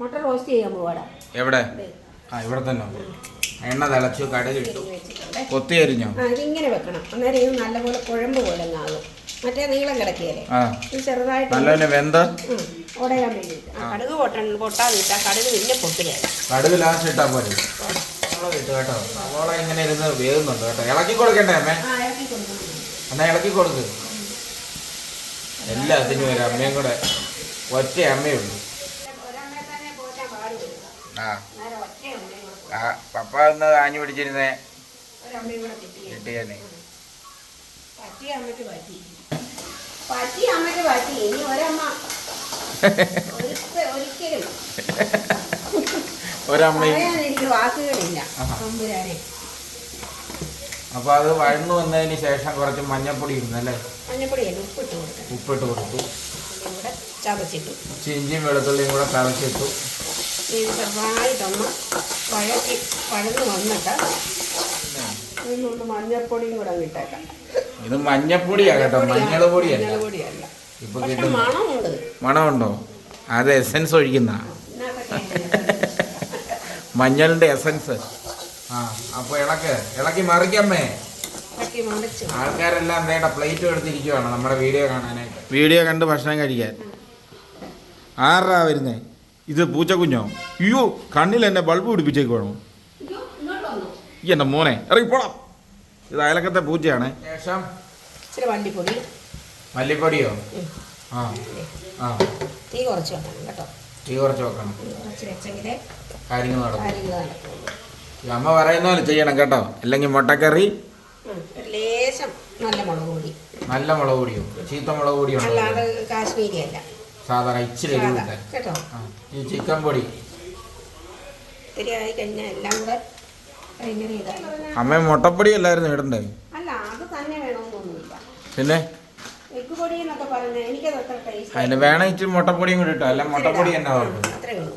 മുട്ട റോസ്റ്റ് ചെയ്യാൻ പോവാടാ. എവിടെ? ആ ഇവിടെ തന്നെ എണ്ണ തിളച്ചു കടലിട്ടു. കൊത്തി അരിഞ്ഞോ? ഇതിങ്ങനെ വെക്കണം. അന്നേരം ഇത് നല്ലപോലെ കുഴമ്പ് പോലെ ആകും. മറ്റേ നീളം കിടക്കിയല്ലേ ഇത് ചെറുതായിട്ട് നല്ലതിന് വെന്ത? ഉടയാൻ വേണ്ടിയിട്ട്. കടുക് പൊട്ട പൊട്ടാതിട്ടാ കടുക് പിന്നെ പൊട്ടുകയാണ് കടുക് ലാസ്റ്റ് ഇട്ടാ പോലെ സവോള ഇട്ട് കേട്ടോ. സവോള ഇങ്ങനെ ഇരുന്ന് വേകുന്നുണ്ട് കേട്ടോ. ഇളക്കി കൊടുക്കണ്ടേ അമ്മേ? എന്നാ ഇളക്കി കൊടുക്ക്. എല്ലാത്തിനും ഒരു അമ്മയും കൂടെ ഒറ്റ അമ്മയുള്ളൂ ആ. ആ പപ്പ ഒന്ന് ആഞ്ഞു പിടിച്ചിരുന്നേ. കിട്ടിയേ കിട്ടിയെന്നെ. പറ്റി പറ്റി ഇനി ഒരമ്മ ഒരിക്കലും വാക്കുകളില്ല തമ്പുരാനെ. അപ്പൊ അത് വഴന്നു വന്നതിന് ശേഷം കുറച്ച് മഞ്ഞപ്പൊടി ഇരുന്നല്ലേ മഞ്ഞപ്പൊടിയല്ല ഉപ്പിട്ട് ഉപ്പിട്ട് കൊടുത്തു. ചതച്ചിട്ടു. ചിഞ്ചിയും വെളുത്തുള്ളിയും കൂടെ തളച്ചിട്ടു. ഇത് ചെറുതായിട്ടൊന്ന് വഴക്കി വഴന്ന് വന്നിട്ട് ഇതിനൊന്ന് മഞ്ഞപ്പൊടിയും കൂടെ അങ്ങ് ഇട്ടേക്കാം. ഇത് മഞ്ഞപ്പൊടിയാ കേട്ടോ. മഞ്ഞൾ പൊടിയല്ല. ഇപ്പൊ മണമുണ്ട്. മണമുണ്ടോ? അത് എസൻസ് ഒഴിക്കുന്ന. മഞ്ഞളിന്റെ എസൻസ് ആ അപ്പൊ ഇളക്ക്. ഇളക്കി മറിക്കമ്മേ. ആൾക്കാരെല്ലാം വേണ്ട പ്ലേറ്റ് എടുത്തിരിക്കുവാണ് നമ്മുടെ വീഡിയോ കാണാനായിട്ട്. വീഡിയോ കണ്ട് ഭക്ഷണം കഴിക്കാൻ. ആറാ വരുന്നേ? ഇത് പൂച്ചക്കുഞ്ഞോ അയ്യോ കണ്ണിൽ എന്നെ ബൾബ് പിടിപ്പിച്ചേക്ക് വേണോ? ഈ എന്റെ മോനെ ഇറങ്ങിപ്പോളാം പോടാം. ഇത് അയലക്കത്തെ പൂച്ചയാണ്. ശേഷം ഇച്ചിരി വണ്ടിപ്പൊടി. മല്ലിപ്പൊടിയോ? ആ ആ. തീ കുറച്ച് വെക്കണം കേട്ടോ. തീ കുറച്ച് വെക്കണം. കുറച്ച് വെച്ചെങ്കിലേ കാര്യങ്ങൾ നടക്കും. അമ്മ പറയുന്ന പോലെ ചെയ്യണം കേട്ടോ. അല്ലെങ്കിൽ മുട്ടക്കറി ലേശം നല്ല മുളക് പൊടി. നല്ല മുളക് പൊടിയോ ചീത്ത മുളക് പൊടിയോ അല്ലാതെ കാശ്മീരി അല്ല സാധാരണ ഇച്ചിരി എരിവ് കേട്ടോ? ഈ ചിക്കൻ പൊടി. ഇത്തിരി ആയി കഴിഞ്ഞാൽ എല്ലാം കൂടെ ഇങ്ങനെ ഇതായി. അമ്മ മുട്ടപ്പൊടി അല്ലായിരുന്നു ഇടണ്ടേ? അല്ല അത് തന്നെ വേണമെന്നൊന്നുമില്ല പിന്നെ? എഗ് പൊടി എന്നൊക്കെ പറഞ്ഞാൽ എനിക്കത് അത്ര ടേസ്റ്റ് അതിന് വേണം ഇച്ചിരി മുട്ടപ്പൊടിയും കൂടി ഇട്ടോ? അല്ല മുട്ടപ്പൊടി തന്നെ അത്രേ ഉള്ളൂ.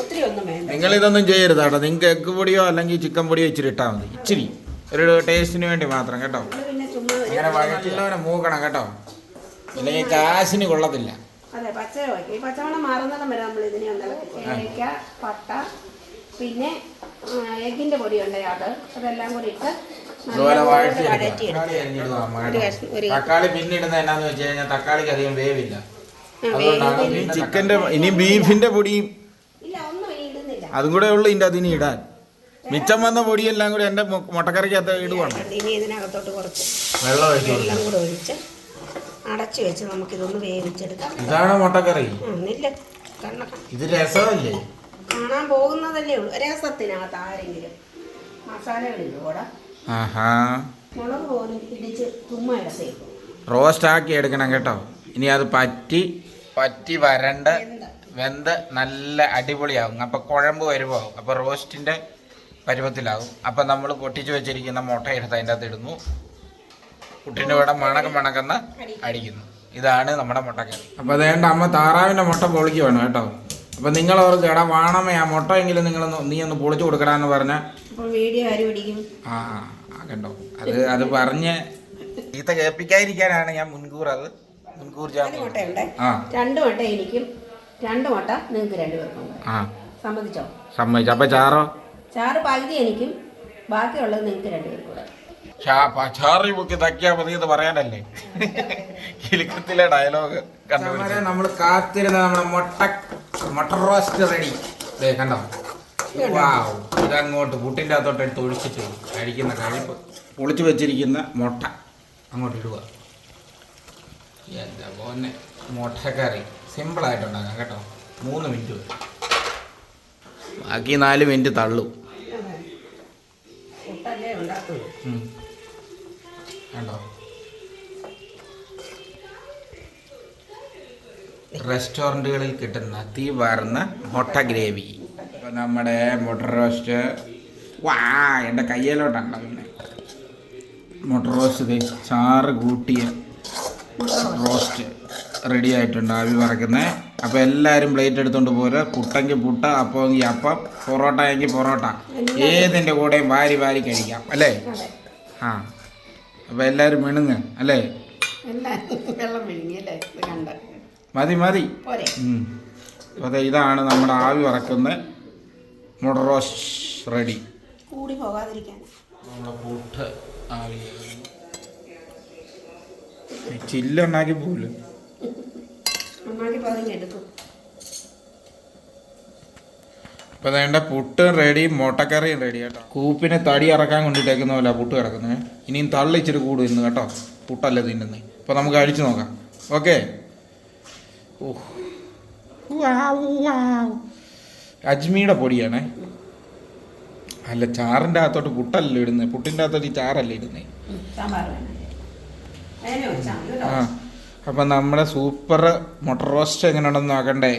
ഒത്തിരി ഒന്നും വേണ്ട. നിങ്ങൾ ഇതൊന്നും ചെയ്യരുത് കേട്ടോ. നിങ്ങൾക്ക് എഗ് പൊടിയോ അല്ലെങ്കിൽ ചിക്കൻ പൊടിയോ ഇച്ചിരി ഇട്ടാൽ മതി. ഇച്ചിരി. ഒരു ടേസ്റ്റിന് വേണ്ടി മാത്രം കേട്ടോ. അങ്ങനെ വഴറ്റുള്ളവനെ മൂക്കണം കേട്ടോ. അല്ലെങ്കിൽ കാശിന് കൊള്ളത്തില്ല. അതെ പച്ച വയ്ക്കും ഈ പച്ചമണം മാറുന്നിടം വരെ നമ്മൾ ഇതിനെ ഒന്ന് ഏലക്ക പട്ട പിന്നെ എഗിന്റെ പൊടിയുണ്ട് അത്. അതെല്ലാം കൂടി ഇട്ട് തക്കാളി എന്നാന്ന് വെച്ച് കഴിഞ്ഞാൽ തക്കാളിക്ക് അധികം വേവില്ല. ചിക്കന്റെ ഇനി ബീഫിന്റെ പൊടിയും ഇല്ല ഒന്നും ഇടുന്നില്ല. അതും കൂടെ ഉള്ളു ഇതിന്റെ അതിന് ഇടാൻ. മിച്ചം വന്ന പൊടിയെല്ലാം കൂടി എന്റെ മുട്ടക്കറിക്ക് മുട്ടക്കറിക്കകത്ത് ഇടുവാണ്. ഇനി ഇതിനകത്തോട്ട് കുറച്ച് വെള്ളം ഒഴിച്ചു അടച്ചു വെച്ച് നമുക്കിതൊന്ന് വേവിച്ചെടുക്കാം. ഇതാണ് മുട്ടക്കറി? ഇല്ല. ഇത് രസമല്ലേ? കാണാൻ പോകുന്നതല്ലേ ഉള്ളൂ. രസത്തിനകത്ത് ആരെങ്കിലും മസാലകളില്ല ആഹാ. മുളക് പോലും ഇടിച്ച് ഇടത്തേക്കും റോസ്റ്റ് ആക്കി എടുക്കണം കേട്ടോ. ഇനി അത് പറ്റി പറ്റി വരണ്ട വെന്ത്. നല്ല അടിപൊളിയാകും. അപ്പോൾ കുഴമ്പ് വരുമാവും അപ്പോൾ റോസ്റ്റിന്റെ പരുവത്തിലാകും. അപ്പോൾ നമ്മൾ പൊട്ടിച്ച് വെച്ചിരിക്കുന്ന മുട്ട എടുത്ത് അതിന്റെ അകത്ത് ഇടുന്നു. കുട്ടിന്റെ കൂടെ മണക്കം മണക്കുന്ന അടിക്കുന്നു. ഇതാണ് നമ്മുടെ മുട്ടക്കറി അപ്പോൾ അതേണ്ട അമ്മ താറാവിന്റെ മുട്ട പൊളിക്കുവാണ് കേട്ടോ. അപ്പോൾ നിങ്ങൾ അവർക്ക് എടാ വാണമേ ആ മുട്ട എങ്കിലും നിങ്ങൾ നീ ഒന്ന് പൊളിച്ചു കൊടുക്കടാന്ന് പറഞ്ഞ അപ്പോൾ വീഡിയോ ആര് പിടിക്കും? ആ കണ്ടോ. അത് അത് പറഞ്ഞ് ഈത്ത കേൾപ്പിക്കാതിരിക്കാനാണ് ഞാൻ മുൻകൂർ അത് മുൻകൂർ രണ്ട് മുട്ട എനിക്കും രണ്ട് മുട്ട നിങ്ങൾക്ക് രണ്ടുപേർക്കും. സമ്മതിച്ചോ ആ. സമ്മതിച്ചോ? അപ്പൊ അപ്പോൾ ചാറോ? ചാറ് പകുതി എനിക്കും ബാക്കിയുള്ളത് നിങ്ങൾക്ക് രണ്ടുപേർക്കും ചാറി പൊക്കി തക്കിയാ മതി എന്ന് പറയാനല്ലേ? കിലുക്കത്തിലെ ഡയലോഗ് നമ്മൾ കാത്തിരുന്ന നമ്മുടെ മുട്ട മുട്ട റോസ്റ്റ് റെഡി. ദേ കണ്ടോ? വാവ്. ഇതങ്ങോട്ട് പുട്ടിന്റെ അകത്തോട്ട് എടുത്ത് ഒഴിച്ചിട്ട് കഴിക്കുന്ന കഴിപ്പ്. പൊളിച്ചു വെച്ചിരിക്കുന്ന മുട്ട. അങ്ങോട്ട് ഇടുക. എന്താ പോന്നെ മുട്ടക്കറി. സിമ്പിൾ ഉണ്ടാക്കാം കേട്ടോ. മൂന്ന് മിനിറ്റ് വരും ബാക്കി നാല് മിനിറ്റ് തള്ളും. ഉണ്ടാക്കുള്ളൂ. കണ്ടോ? റെസ്റ്റോറന്റുകളിൽ കിട്ടുന്ന തീ വാർന്ന മുട്ട ഗ്രേവി. ഇപ്പം നമ്മുടെ മുട്ട റോസ്റ്റ് വാ എന്റെ കയ്യിലോട്ടാണ് പിന്നെ. മുട്ട റോസ്റ്റ് ചാറ് കൂട്ടിയ റോസ്റ്റ് റെഡി ആയിട്ടുണ്ട് ആവി പറക്കുന്നത് അപ്പോൾ എല്ലാവരും പ്ലേറ്റ് എടുത്തുകൊണ്ട് പോരുക പുട്ടെങ്കിൽ പുട്ട അപ്പമെങ്കിൽ അപ്പം പൊറോട്ട എങ്കിൽ പൊറോട്ട. ഏതിന്റെ കൂടെയും വാരി വാരി കഴിക്കാം അല്ലേ? ആ. അപ്പോൾ എല്ലാവരും മിണുങ്ങ് അല്ലേ? എല്ലാം വെള്ളം വിഴുങ്ങി അല്ലേ? ഇത് കണ്ട്. മതി മതി. അതെ ഇതാണ് നമ്മുടെ ആവി വറക്കുന്ന മുടറോസ് റെഡി. കൂടി പോകാതിരിക്കാൻ. പുട്ട് ആവി. ചില്ലുണ്ടാക്കി പോലും നന്നാക്കി പതിഞ്ഞ് ഇപ്പൊ വേണ്ട പുട്ട് റെഡി മുട്ടക്കറിയും റെഡി കേട്ടോ കൂപ്പിനെ തടി ഇറക്കാൻ കൊണ്ടിട്ടേക്കുന്ന പോലെ പുട്ട് കിടക്കുന്നത് ഇനിയും തള്ളിച്ചിട്ട് ഇച്ചിരി കൂട് ഇന്ന് കേട്ടോ. പുട്ടല്ല തിന്നുന്നത് ഇപ്പൊ നമുക്ക് അടിച്ചു നോക്കാം. ഓക്കെ? അജ്മിയുടെ പൊടിയാണേ. അല്ല ചാറിന്റെ അകത്തോട്ട് പുട്ടല്ല ഇടുന്നത് പുട്ടിന്റെ അകത്തോട്ട് ഈ ചാറല്ല ഇടുന്നത് ആ. അപ്പം നമ്മുടെ സൂപ്പർ മുട്ട റോസ്റ്റ് എങ്ങനെയുണ്ടെന്ന് നോക്കണ്ടേ.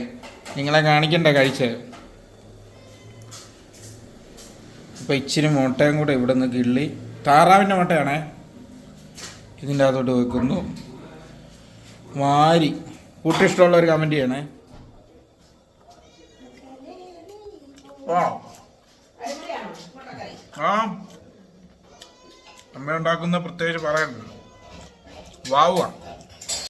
നിങ്ങളെ കാണിക്കണ്ടേ കഴിച്ച്? അപ്പം ഇച്ചിരി മുട്ടയും കൂടെ ഇവിടെ നിന്ന് കിള്ളി. താറാവിന്റെ മുട്ടയാണേ. ഇതിന്റെ അകത്തോട്ട് വെക്കുന്നു. വാരി. കൂട്ടി ഇഷ്ടമുള്ള ഒരു കമന്റ് ചെയ്യണേ. ആ. അമ്മ ഉണ്ടാക്കുന്ന പ്രത്യേകിച്ച് പറയണ്ടല്ലോ വാവുക